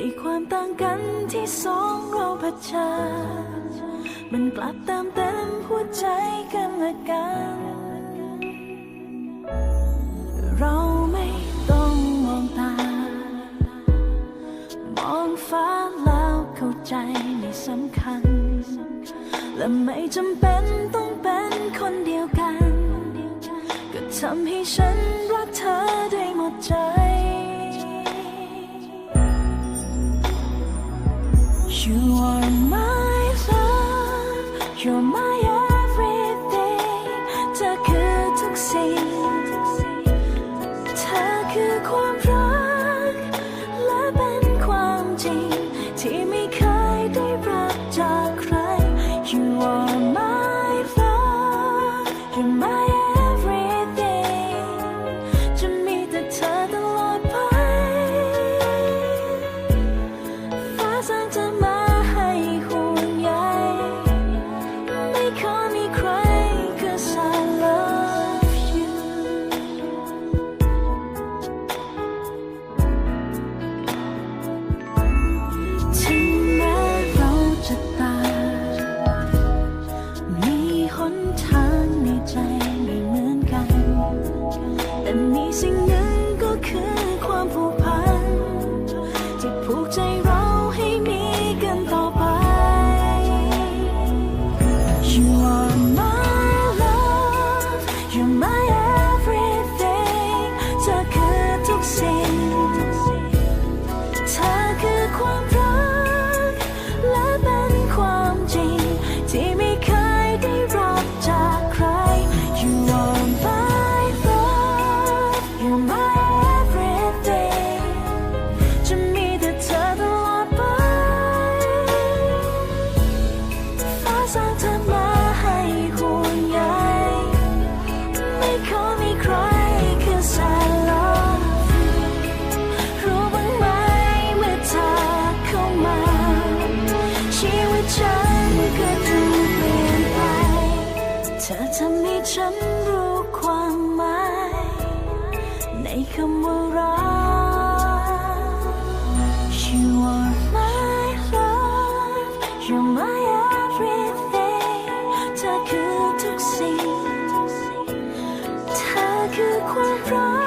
ในความต่างกันที่สองเราเผชิญมันกลับติมเต็มหัวใจกันละกัน เราไม่ต้องมองตา มองฟ้าแล้วเข้าใจไม่สำคัญ และไม่จำเป็นต้องเป็นคนเดียวกัน ก็ทำให้ฉันรักเธอ ฟ้าสร้างเธอมา สร้างเธอมาให้ห่วงใยไม่ขอมีใครคือสายลมรู้บ้างไหมเมื่อเธอเข้ามา ชีวิตฉันก็ถูกเปลี่ยนไป เธอทำให้ฉันรู้ความหมาย ในคำว่ารัก You are my love You're my 化妆